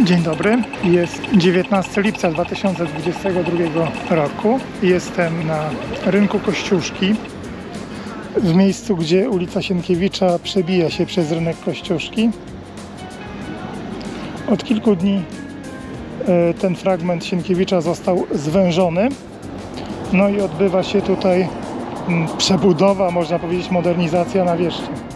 Dzień dobry. Jest 19 lipca 2022 roku. Jestem na rynku Kościuszki. W miejscu, gdzie ulica Sienkiewicza przebija się przez rynek Kościuszki. Od kilku dni e, ten fragment Sienkiewicza został zwężony. No i odbywa się tutaj mm, przebudowa, można powiedzieć modernizacja nawierzchni.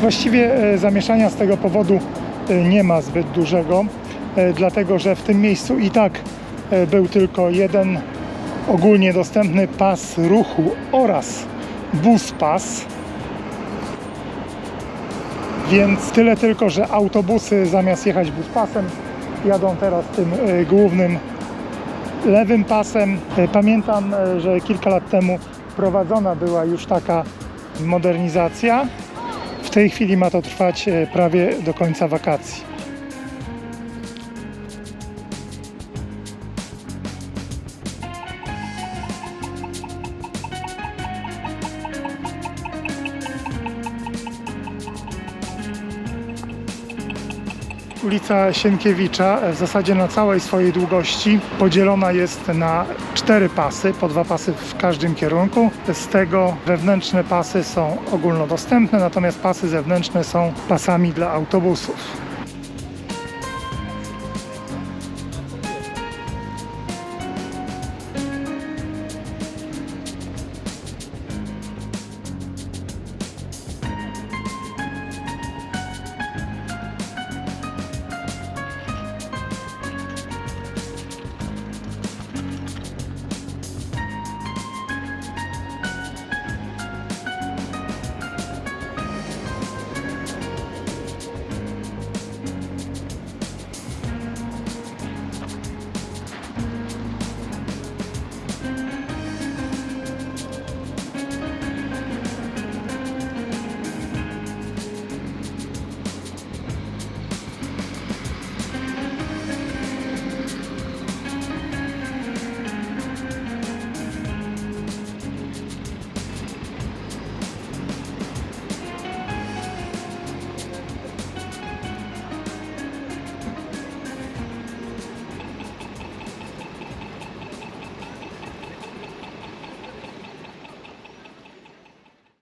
Właściwie e, zamieszania z tego powodu e, nie ma zbyt dużego, e, dlatego że w tym miejscu i tak był tylko jeden ogólnie dostępny pas ruchu oraz bus pas. Więc tyle tylko, że autobusy zamiast jechać bus pasem jadą teraz tym głównym lewym pasem. Pamiętam, że kilka lat temu prowadzona była już taka modernizacja. Tej chwili ma to trwać e, prawie do końca wakacji. Ulica Sienkiewicza e, w zasadzie na całej swojej długości podzielona jest na cztery pasy, po dwa pasy w każdym kierunku. Z tego wewnętrzne pasy są ogólnodostępne, natomiast pasy zewnętrzne są pasami dla autobusów.